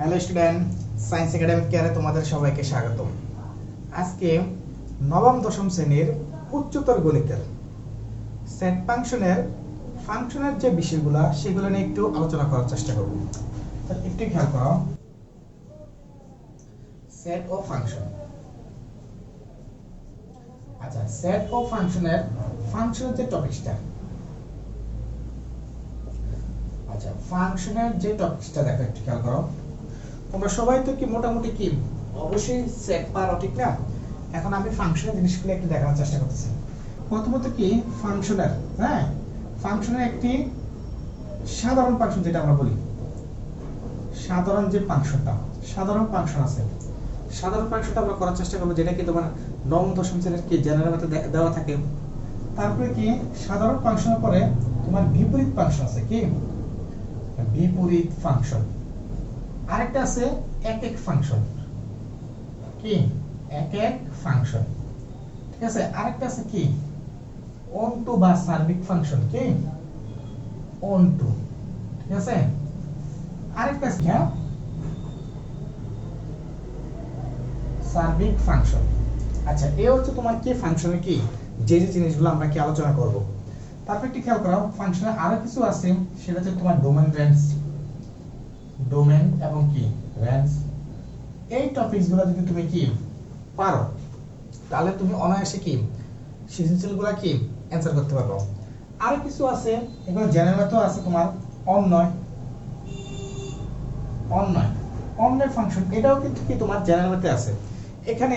Hello student science academic কেয়ারে তোমাদের সবাইকে স্বাগত আজকে নবম, দশম শ্রেণির উচ্চতর গণিতের সেট ফাংশনের ফাংশনের যে বিষয়গুলো, সেগুলো নিয়ে একটু আলোচনা করার চেষ্টা করব। একটু খেয়াল করো। সেট ও ফাংশন আচ্ছা সেট ও ফাংশনের ফাংশনের যে টপিকসটা আচ্ছা ফাংশনের যে টপিকসটা দেখো একটু খেয়াল করো। তোমরা সবাই তো কি মোটামুটি কি? অবশ্যই সেট পারো, ঠিক না? এখন আমি ফাংশনের জিনিসগুলো একটু দেখানোর চেষ্টা করতেছি। প্রথমত কি? ফাংশনের হ্যাঁ? ফাংশনের একটি সাধারণ ফাংশন যেটা আমরা বলি। সাধারণ যে ফাংশনটা সাধারণ ফাংশন আছে। সাধারণ ফাংশনটা আমরা করার চেষ্টা করব, যেটা কি তোমার নবম, দশম শ্রেণির কি জেনারেল মেথড দেওয়া থাকে। তারপরে কি? সাধারণ ফাংশনের পরে তোমার বিপরীত ফাংশন আছে কি? বিপরীত ফাংশন আরেকটা আছে এক এক ফাংশন কি? এক এক ফাংশন ঠিক আছে? আরেকটা আছে কি? অন্টু বা সার্বিক ফাংশন কি? অন্টু ঠিক আছে? আরেকটা আছে সার্বিক ফাংশন আচ্ছা এ হচ্ছে তোমার কি ফাংশনে কি? যে যে জিনিসগুলো আমরা কি আলোচনা করব। তারপর একটু খেয়াল করো ফাংশনে আরও কিছু আছে, সেটা হচ্ছে তোমার ডোমেন রেঞ্জ ডোমেন এবং কি? রেঞ্জ এই টপিকসগুলো যদি তুমি কি পারো, তাহলে তুমি অনায়াসে কি সৃজনশীলগুলো কি অ্যান্সার করতে পারব। আরও কিছু আছে, এগুলো জেনারেল তো আছে তোমার, অন্যয়। অন্যয়। অন্যের ফাংশন এটাও কিন্তু কি তোমার জেনারেল ম্যাথে আছে। এখানে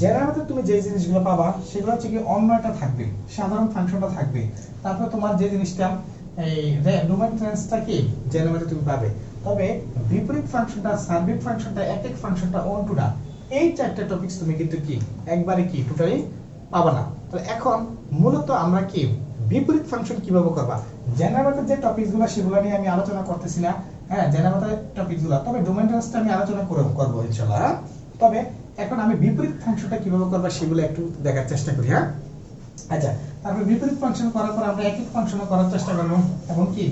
জেনারেল ম্যাথে তুমি যে জিনিসগুলো পাবা, সেগুলো হচ্ছে কি অন্যটা থাকবে, সাধারণ ফাংশনটা থাকবে। তারপর তোমার যে জিনিসটা, এই ডোমেন ট্রেন্সটা কি? জেনারেল ম্যাথে তুমি পাবে। তবে বিপরীত ফাংশনটা, সার্বিক ফাংশনটা এক এক ফাংশনটা অন টুটা এই চারটা টপিকস তুমি কিন্তু কি, একবারে কি টোটালি পাবা না। তাহলে এখন মূলত আমরা কি, বিপরীত ফাংশন কীভাবে করবা? জেনারেল যে টপিকসগুলো সেগুলো নিয়ে আমি আলোচনা করতেছি না। হ্যাঁ জেনারেল টপিকসগুলো তবে ডোমেন ট্রেন্সটা আমি আলোচনা করে করব ইনশাআল্লাহ হ্যাঁ? তবে এখন আমি বিপরীত ফাংশনটা কীভাবে করবা, সেগুলো একটু দেখার চেষ্টা করি হ্যাঁ। আচ্ছা তারপর বিপরীত ফাংশন করার পর আমরা এক এক ফাংশনও করার চেষ্টা করব। এবং কি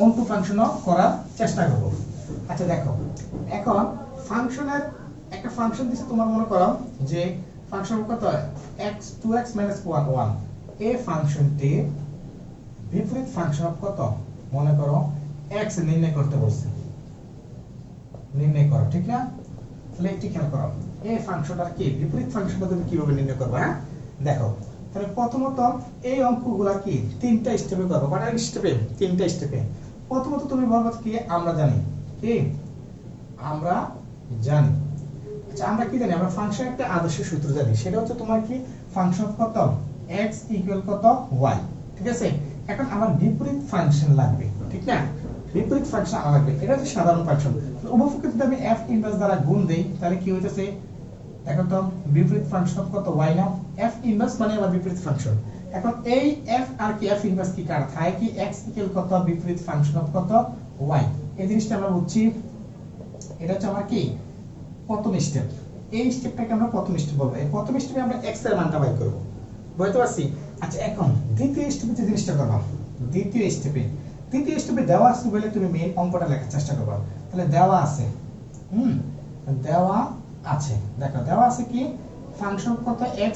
অন টু ফাংশনও করার চেষ্টা করব। আচ্ছা দেখো, এখন ফাংশনের একটা ফাংশন দিছে তোমার মনে করো যে ফাংশন কত? x 2x 1 1 এই ফাংশনটি বিপরীত ফাংশন কত? মনে করো x নির্ণয় করতে বলছে। নির্ণয় করো, ঠিক না? তাহলে একটি খেয়াল করো। এই ফাংশনটার কি? বিপরীত ফাংশনটা তুমি কীভাবে নির্ণয় করবে হ্যাঁ? দেখো তাহলে প্রথমত এই অঙ্কগুলা কি? তিনটা স্টেপে করব। কটা স্টেপে তিনটা স্টেপে প্রথমত তুমি বলব কি? আমরা জানি। কি? আমরা জানি। আচ্ছা আমরা কি জানি? আমরা ফাংশন একটা আদর্শ সূত্র জানি। সেটা হচ্ছে তোমার কি? ফাংশন কত? x ইকুয়াল কত? y ঠিক আছে? এখন আমার বিপরীত ফাংশন লাগবে, ঠিক না? বিপরীত ফাংশন আমার লাগবে। এটা হচ্ছে সাধারণ ফাংশন উপপক্ষে যদি আমি f ইনভার্স দ্বারা গুণ দেই, তাহলে কি হইতেছে? দেখো তো বিপরীত ফাংশন কত? Y না? F ইনভার্স মানে আবার বিপরীত ফাংশন এখন এই f আর কি f ইনভার্স কি কার? থাকে কি x ইকুয়াল কত? বিপরীত ফাংশন কত? Y এই জিনিসটা আমরা বুঝছি। এটা হচ্ছে আমার কি? প্রথম স্টেপ এই স্টেপটাকে আমরা প্রথম স্টেপ বলব। এই প্রথম স্টেপে আমরা x এর মানটা বের করব। বুঝতে পারছি? আচ্ছা এখন দ্বিতীয় স্টেপে যে জিনিসটা করবা। দ্বিতীয় স্টেপে দ্বিতীয় স্টেপে দেওয়া আছে বলে তুমি মেইন অঙ্কটা লেখার চেষ্টা করবা। তাহলে দেওয়া আছে। হুম? দেওয়া আছে। দেখো, দেওয়া আছে কি? ফাংশন কত x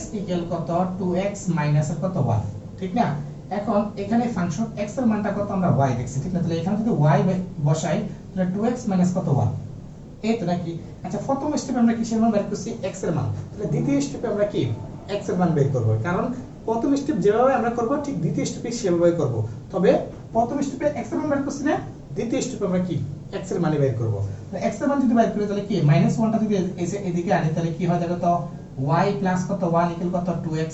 কত 2x মাইনাস এর কত 1 ঠিক না? এখন এখানে ফাংশন x এর মানটা কত আমরা y দেখছি, ঠিক না? তাহলে এখানে যদি y বসাই, তাহলে 2x মাইনাস কত 1 এই তো নাকি আচ্ছা প্রথম স্টেপে আমরা কিসের মান বের করছি? x এর মান। তাহলে দ্বিতীয় স্টেপে আমরা কি? x এর মান বের করব। কারণ প্রথম স্টেপ যেভাবে আমরা করব, ঠিক দ্বিতীয় স্টেপে সেভাবে করব। তবে প্রথম স্টেপে x এর মান বের করছি না, দ্বিতীয় স্টেপে আমরা কি? X এর মান বের করব। x এর মান যদি বের করি, তাহলে কি? মাইনাস 1টা যদি এসে এদিকে আনি, তাহলে কি হয়? দেখো তো, y প্লাস কত? 1 ইকুয়াল কত? 2x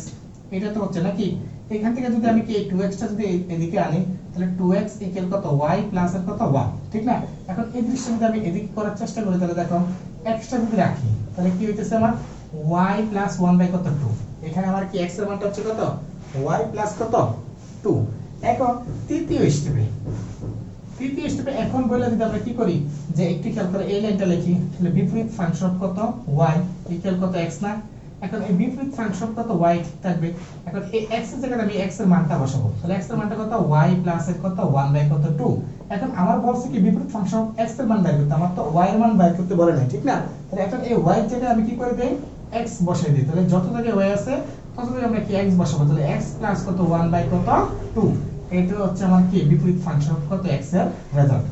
এটা তো হচ্ছে নাকি? এখান থেকে যদি আমি কি 2x টা যদি এদিকে আনি, তাহলে 2x ইকুয়াল কত? Y প্লাস এর কত? 1 ঠিক না? এখন এই জিনিসটা যদি আমি এদিকে করার চেষ্টা করি, তাহলে দেখো x টা যদি রাখি, তাহলে কি হইতেছে আমার? Y প্লাস 1 বাই কত? 2 এখানে আমার কি x এর মানটা হচ্ছে কত? Y প্লাস কত? 2 এখন তৃতীয় স্টেপে তৃতীয় স্টেপে এখন বলে যদি আমরা কি করি? যে একটি খেয়াল করে এই লাইনটা লিখি। তাহলে বিপরীত ফাংশন কত? y ইকুয়াল কত x না? এখন এই বিপরীত ফাংশন কত y থাকবে? এখন এই x এর জায়গায় আমি x এর মানটা বসাবো। তাহলে x এর মানটা কত? y প্লাস এর কত? 1 বাই কত? 2 এখন আমার বলছে কি বিপরীত ফাংশন x এর মান বের করতে। আমার তো y এর মান বের করতে বলে নাই, ঠিক না? তাহলে এখন এই y এর জায়গায় আমি কি করে দেই? x বসাই দিই। তাহলে যত জায়গায় y আছে, তত জায়গায় আমরা কি x বসাবো? তাহলে x প্লাস কত? 1 বাই কত? 2 এটা হচ্ছে আমার কি? বিপরীত ফাংশন অফ কত? X এর রেজাল্ট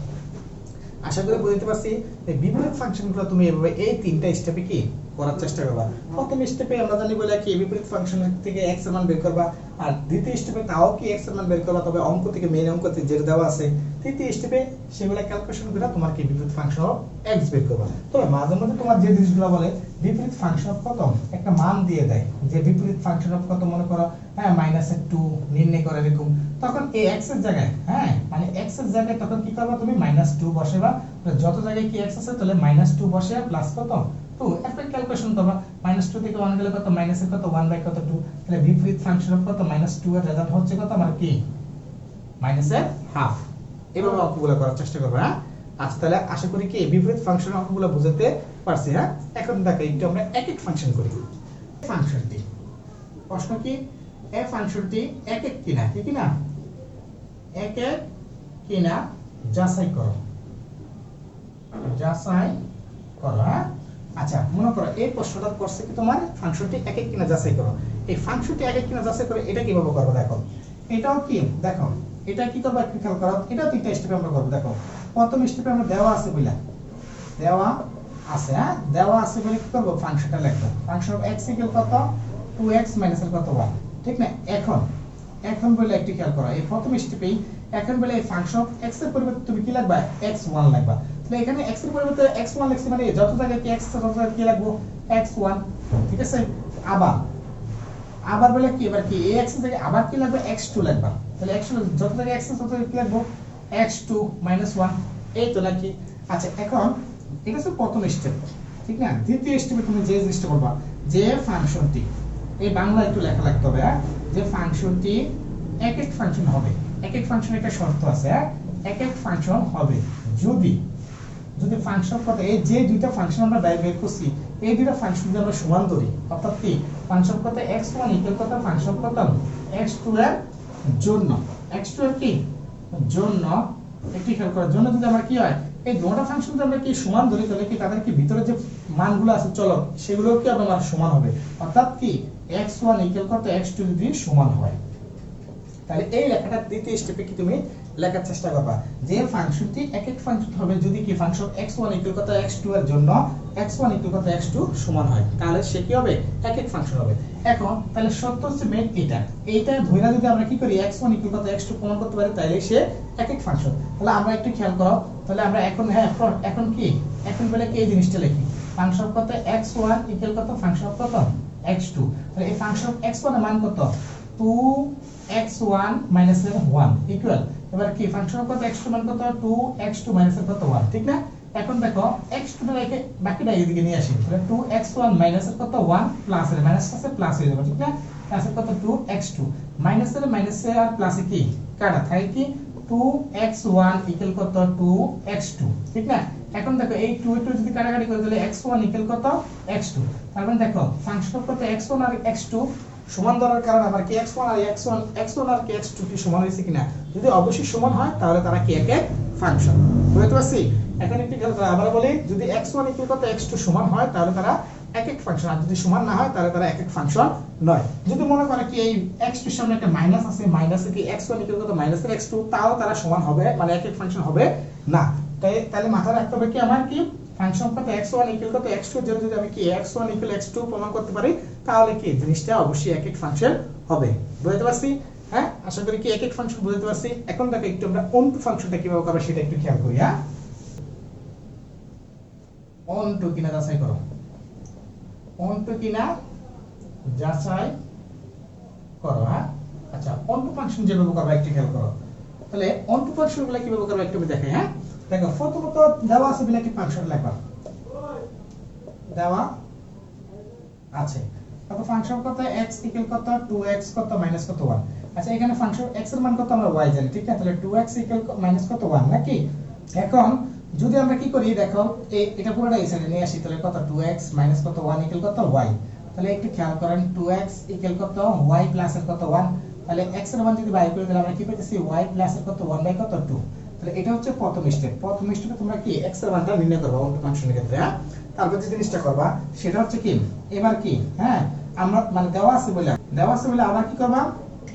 আশা করি বুঝতে পারছি। এই বিপরীত ফাংশনগুলো তুমি এভাবে এই তিনটা স্টেপে কি করার চেষ্টা করবা? প্রথম স্টেপে আমরা জানি বলে কি, বিপরীত ফাংশন থেকে x এর মান বের করবা। আর দ্বিতীয় স্টেপে তাও কি x এর মান বের করবা? তবে অঙ্ক থেকে মেইন অঙ্ক থেকে যেটা দেওয়া আছে, তৃতীয় স্টেপে সেগুলো ক্যালকুলেশন করে তোমার কি বিপরীত ফাংশন অফ x বের করবা। তবে মাঝে মধ্যে তোমার যে জিনিসগুলো বলে, বিপরীত ফাংশন অফ কত? একটা মান দিয়ে দেয়। যে বিপরীত ফাংশন অফ কত মনে করো? হ্যাঁ মাইনাস এর টু নির্ণয় করে এরকম তখন এই x এর জায়গায় হ্যাঁ? মানে x এর জায়গায় তখন কি করবা তুমি? মাইনাস টু বসাবা তাহলে যত জায়গায় কি x আছে, তাহলে মাইনাস টু বসে প্লাস কত? টু এরপর ক্যালকুলেশন করবা। মাইনাস টু থেকে ওয়ান গেলে কত? মাইনাস এর কত? ওয়ান বাই কত? টু তাহলে বিপরীত ফাংশন অফ কত? মাইনাস টু এর রেজাল্ট হচ্ছে কত? আমার কি? মাইনাস এর হাফ এভাবে অঙ্কগুলো করার চেষ্টা করবে হ্যাঁ? আচ্ছা তাহলে আশা করি কি বিপরীত ফাংশন অঙ্কগুলো বুঝাতে পারছি হ্যাঁ? এখন দেখো, একটু আমরা এক এক ফাংশন করি। ফাংশনটি প্রশ্ন কি? এ ফাংশনটি এক এক কিনা? কি কিনা? এক কিনা যাচাই করো। যাচাই করো। আচ্ছা মনে করো এই প্রশ্নটা করছে কি তোমার ফাংশনটি এক কিনা যাচাই করো। এই ফাংশনটি এক কিনা যাচাই করে এটা কীভাবে করব দেখো। এটাও কি? দেখো, এটা কি করব একটু খেয়াল করো। এটাও তিনটা স্টেপে আমরা করব, দেখো। প্রথম স্টেপে আমরা দেওয়া আছে বুঝলা? দেওয়া আছে হ্যাঁ? দেওয়া আছে বলে কি করব? ফাংশনটা লিখব। ফাংশন অফ x ইকুয়াল কত? 2x মাইনাস এর কত? 1 ঠিক না? এখন এখন বলে একটু খেয়াল করো। এই প্রথম স্টেপেই এখন বলে এই ফাংশন অফ x এর পরিবর্তে তুমি কি লিখবা x1 লিখবা তাহলে এখানে x এর পরিবর্তে x1 লিখছি মানে যত জায়গায় কি x আছে তত জায়গায় কি লিখব x1 ঠিক আছে? আবার। আবার বলে কি? এবার কি? ax এর জায়গায় আবার কি লিখব x2 লিখবা তাহলে x2 যত জায়গায় x আছে, তত জায়গায় কি লিখব x2 1 এই তো নাকি? আচ্ছা এখন এটা হচ্ছে প্রথম স্টেপ ঠিক না? দ্বিতীয় স্টেপে তুমি যে জিনিসটা করবা, যে ফাংশনটি এই বাংলা একটু লেখা লাগতে হবে হ্যাঁ? যে ফাংশনটি এক এক ফাংশন হবে। এক এক ফাংশন একটা শর্ত আছে এক এক ফাংশন হবে। যদি যদি ফাংশন কত এই যে দুইটা ফাংশন আমরা বের বের করছি, এই দুইটা ফাংশন যদি আমরা সমান ধরি অর্থাৎ কি? ফাংশন কত x1 ইকুয়াল কত ফাংশন কত x2 এর জন্য x2 এর কি? জন্য, একটি খেয়াল করার জন্য যদি আমরা কি হয়, এই দুটো ফাংশন আমরা কি সমান ধরি তাহলে কি তাদের কি ভিতরে যে মানগুলো আছে, চলো সেগুলো কি আমার সমান হবে। অর্থাৎ কি? X1 ইকুয়াল কত x2 যদি সমান হয়? তাহলে এই লেখাটা দ্বিতীয় স্টেপে কি তুমি লেখার চেষ্টা করবা। যে ফাংশনটি এক এক ফাংশন হবে, যদি কি ফাংশন x1 ইকুয়াল কত x2 এর জন্য x1 ইকুয়াল কত x2 সমান হয়, তাহলে সে কি হবে? এক এক ফাংশন হবে। এখন তাহলে সত্য হচ্ছে মেন এটা এইটা ধইরা যদি আমরা কি করি x1 ইকুয়াল কত x2 প্রমাণ করতে পারি তাহলে সে এক এক ফাংশন তাহলে আমরা একটু খেয়াল করো, তাহলে আমরা এখন হ্যাঁ এখন- কি? এখন বলে কি এই জিনিসটা লিখি? ফাংশন কত? x1 ইকুয়াল কত? ফাংশন কত? X2 তাহলে এই ফাংশন x1 এর মান কত? 2x1 মাইনাস 1 ইকুয়াল এবার কি ফাংশন কত? X2 মান কত? 2x2 মাইনাস কত? 1 ঠিক না? এখন দেখো x2 টা রেখে বাকিটা এদিকে নিয়ে আসি। তাহলে 2x1 মাইনাস কত? 1 প্লাস এর মাইনাস আছে প্লাস হয়ে যাবে, ঠিক না? প্লাস কত? 2x2 মাইনাস এর মাইনাস এর আর প্লাস কি? কাটা থাকে কি? 2x1 ইকুয়াল কত? 2x2 ঠিক না? এখন দেখো, এই 2 2 যদি কাটাকাটি করে তাহলে x1 ইকুয়াল কত? x2 তার মানে দেখো ফাংশন কত x1 আর x2 সমান ধরার কারণে আমার কি x1 আর x1 x1 আর কি x2 কি সমান হয়েছে কিনা? যদি অবশ্যই সমান হয়, তাহলে তারা কি এক এক ফাংশন বুঝতে পারছি? এখন একটু খেয়াল করো আবার বলি, যদি x1 ইকুয়াল কত x2 সমান হয়, তাহলে তারা এক এক ফাংশন আর যদি সমান না হয়, তাহলে তারা এক এক ফাংশন নয়। যদি মনে করে কি এই x2 এর সামনে একটা মাইনাস আছে মাইনাসে কি এক্স x1 ইকুয়াল কত মাইনাসের x2 তাও তারা সমান হবে মানে এক এক ফাংশন হবে না। তাই তাহলে মাথায় রাখতে হবে কি আমার কি? ফাংশন কত x1 ইকুয়াল কত x2 এর জন্য যদি আমি কি x1 ইকুয়াল x2 প্রমাণ করতে পারি, তাহলে কি জিনিসটা অবশ্যই এক এক ফাংশন হবে। বুঝতে পারছি? হ্যাঁ? আশা করি কি এক এক ফাংশন বুঝতে পারছি? এখন দেখো একটু আমরা অন্টু ফাংশনটা কীভাবে করব সেটা একটু খেয়াল করি হ্যাঁ? অন্টু কিনা যাচাই করো। অন্টু কিনা যাচাই করো হ্যাঁ? আচ্ছা অন্টু ফাংশন যেভাবে করব একটু খেয়াল করো। তাহলে অন্টু ফাংশনগুলো কীভাবে করব একটু দেখাই হ্যাঁ? দেখো প্রথমত দেওয়া আছে বলে ফাংশন লেখা? দেওয়া আছে। তারপর ফাংশন কত? x ইকুয়াল কত? 2x কত? মাইনাস কত? 1 আচ্ছা এখানে ফাংশন x এর মান কত আমরা y জানি, ঠিক আছে? তাহলে 2x ইকুয়াল মাইনাস কত? 1 নাকি? এখন, যদি আমরা কি করি, দেখো এটা পুরোটা এই সাইডে নিয়ে আসি, তাহলে কত? 2x মাইনাস কত? 1 ইকুয়াল কত? y তাহলে একটু খেয়াল করেন 2x ইকুয়াল কত? y প্লাস এর কত? 1 তাহলে x এর মান যদি বাই করে দিলে আমরা কি পেতেছি y প্লাস এর কত? 1 বাই কত? 2 তাহলে এটা হচ্ছে প্রথম স্টেপ প্রথম স্টেপে তোমরা কি x এর মানটা নির্ণয় করবে অন্য ফাংশনের ক্ষেত্রে হ্যাঁ? তারপর যে জিনিসটা করবা, সেটা হচ্ছে কি? এবার কি? হ্যাঁ? আমরা মানে দেওয়া আছে বলে, দেওয়া আছে বলে আবার কি করবা?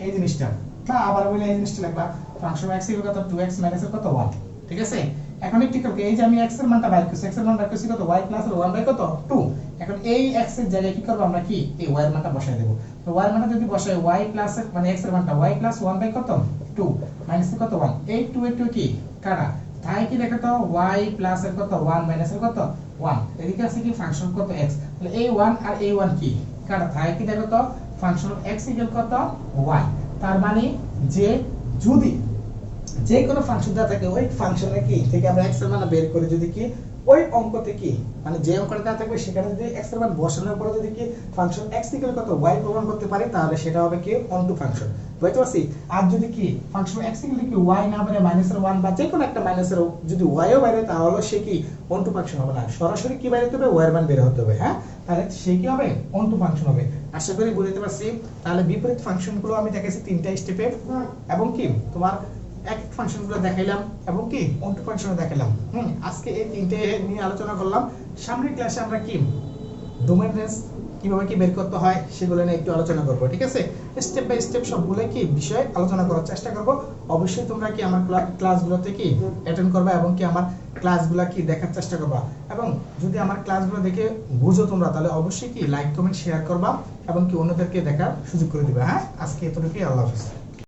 এই জিনিসটা। বা আবার বলে এই জিনিসটা লিখবা। ফাংশন x এর কত 2x মাইনাস এর কত? 1 ঠিক আছে? এখন একটু করবে এই যে আমি x এর মানটা বাইর করছি x এর মান বাইর করছি কত? y প্লাস 1 বাই কত? 2 এখন এই x এর জায়গায় কি করব আমরা কি? এই y এর মানটা বসাই দেব। তো y এর মানটা যদি বসাই y প্লাস মানে x এর মানটা, y প্লাস 1 বাই কত? 2 মাইনাস কত? 1 এই 2 এর 2 কি? কাটা তাই কি দেখো তো? প্লাস এর কত? 1 মাইনাস এর কত? 1 এদিকে আছে কি? ফাংশন কত? তাহলে এই 1 আর এই 1 কি? কাটা তাই কি দেখো তো? ফাংশন ইকুয়াল কত? তার মানে যে যদি যে কোনো ফাংশন দেওয়া থাকে, ওই ফাংশনে কি? থেকে আমরা x এর মান বের করে যদি কি? ওই অঙ্কতে কি? মানে যে অঙ্কটা দেওয়া থাকবে, সেখানে যদি x এর মান বসানোর পরে যদি কি? ফাংশন x ইকুয়াল কত? প্রমাণ করতে পারি, তাহলে সেটা হবে কি? অনটু ফাংশন বুঝতে পারছি? আর যদি কি ফাংশন x ইকুয়াল কি y না বেরে মাইনাসের 1 বা যে কোনো একটা মাইনাসের যদি y ও বাইরে তাহলে সে কি অনটু ফাংশন হবে না। সরাসরি কি বাইরে হবে? এর মান বের হতে হবে হ্যাঁ? তাহলে সে কি হবে? অনটু ফাংশন হবে। আশা করি বুঝতে পারছি। তাহলে বিপরীত ফাংশনগুলো আমি দেখাইছি তিনটা স্টেপে এবং কি? তোমার এক ফাংশনগুলো দেখাইলাম এবং কি? অন্টু ফাংশনও দেখাইলাম। হুম আজকে এই তিনটে নিয়ে আলোচনা করলাম। সামনের ক্লাসে আমরা কি? ডোমেন রেঞ্জ কীভাবে কি বের করতে হয় সেগুলো নিয়ে একটু আলোচনা করব, ঠিক আছে? স্টেপ বাই স্টেপ সবগুলো কি বিষয়ে আলোচনা করার চেষ্টা করব। অবশ্যই তোমরা কি আমার ক্লাসগুলোতে কি অ্যাটেন্ড করবে এবং কি আমার ক্লাসগুলো কি দেখার চেষ্টা করবা? এবং যদি আমার ক্লাসগুলো দেখে বুঝো তোমরা, তাহলে অবশ্যই কি লাইক কমেন্ট শেয়ার করবা এবং কি অন্যদেরকে দেখার সুযোগ করে দিবা হ্যাঁ? আজকে এতটুকুই, আল্লাহ হাফেজ।